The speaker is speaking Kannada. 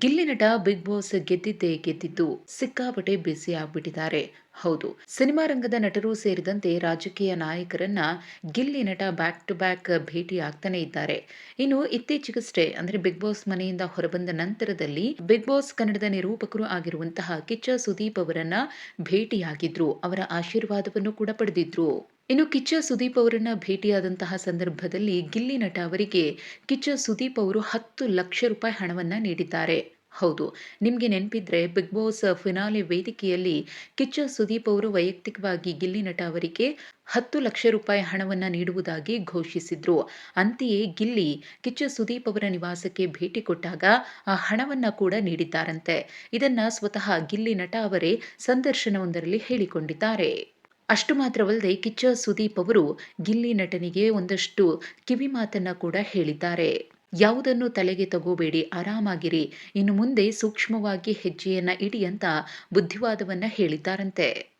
ಗಿಲ್ಲಿ ನಟ ಬಿಗ್ ಬಾಸ್ ಗೆದ್ದಿದ್ದೇ ಗೆದ್ದಿದ್ದು ಸಿಕ್ಕಾಪಟ್ಟೆ ಬ್ಯುಸಿ ಆಗ್ಬಿಟ್ಟಿದ್ದಾರೆ. ಹೌದು. ಸಿನಿಮಾ ರಂಗದ ನಟರು ಸೇರಿದಂತೆ ರಾಜಕೀಯ ನಾಯಕರನ್ನ ಗಿಲ್ಲಿ ನಟ ಬ್ಯಾಕ್ ಟು ಬ್ಯಾಕ್ ಭೇಟಿ ಆಗ್ತಾನೆ ಇದ್ದಾರೆ. ಇನ್ನು ಇತ್ತೀಚೆಗಷ್ಟೇ, ಅಂದ್ರೆ ಬಿಗ್ ಬಾಸ್ ಮನೆಯಿಂದ ಹೊರಬಂದ ನಂತರದಲ್ಲಿ ಬಿಗ್ ಬಾಸ್ ಕನ್ನಡದ ನಿರೂಪಕರು ಆಗಿರುವಂತಹ ಕಿಚ್ಚ ಸುದೀಪ್ ಅವರನ್ನ ಭೇಟಿಯಾಗಿದ್ರು. ಅವರ ಆಶೀರ್ವಾದವನ್ನು ಕೂಡ ಪಡೆದಿದ್ರು. ಇನ್ನು ಕಿಚ್ಚ ಸುದೀಪ್ ಅವರನ್ನ ಭೇಟಿಯಾದಂತಹ ಸಂದರ್ಭದಲ್ಲಿ ಗಿಲ್ಲಿ ನಟ ಅವರಿಗೆ ಕಿಚ್ಚ ಸುದೀಪ್ ಅವರು ಹತ್ತು ಲಕ್ಷ ರೂಪಾಯಿ ಹಣವನ್ನ ನೀಡಿದ್ದಾರೆ. ಹೌದು. ನಿಮಗೆ ನೆನಪಿದ್ರೆ ಬಿಗ್ ಬಾಸ್ ಫಿನಾಲೆ ವೇದಿಕೆಯಲ್ಲಿ ಕಿಚ್ಚ ಸುದೀಪ್ ಅವರು ವೈಯಕ್ತಿಕವಾಗಿ ಗಿಲ್ಲಿ ನಟ ಅವರಿಗೆ ಹತ್ತು ಲಕ್ಷ ರೂಪಾಯಿ ಹಣವನ್ನು ನೀಡುವುದಾಗಿ ಘೋಷಿಸಿದ್ರು. ಅಂತೆಯೇ ಗಿಲ್ಲಿ ಕಿಚ್ಚ ಸುದೀಪ್ ಅವರ ನಿವಾಸಕ್ಕೆ ಭೇಟಿ ಕೊಟ್ಟಾಗ ಆ ಹಣವನ್ನು ಕೂಡ ನೀಡಿದ್ದಾರಂತೆ. ಇದನ್ನ ಸ್ವತಃ ಗಿಲ್ಲಿ ನಟ ಅವರೇ ಸಂದರ್ಶನವೊಂದರಲ್ಲಿ ಹೇಳಿಕೊಂಡಿದ್ದಾರೆ. ಅಷ್ಟು ಮಾತ್ರವಲ್ಲದೆ ಕಿಚ್ಚ ಸುದೀಪ್ ಅವರು ಗಿಲ್ಲಿ ನಟನಿಗೆ ಒಂದಷ್ಟು ಕಿವಿ ಮಾತನ್ನ ಕೂಡ ಹೇಳಿದ್ದಾರೆ. ಯಾವುದನ್ನು ತಲೆಗೆ ತಗೋಬೇಡಿ ಆರಾಮಾಗಿರಿ ಇನ್ನು ಮುಂದೆ ಸೂಕ್ಷ್ಮವಾಗಿ ಹೆಜ್ಜೆಯನ್ನು ಇಡಿ ಅಂತ ಬುದ್ಧಿವಾದವನ್ನು ಹೇಳಿದ್ದಾರಂತೆ.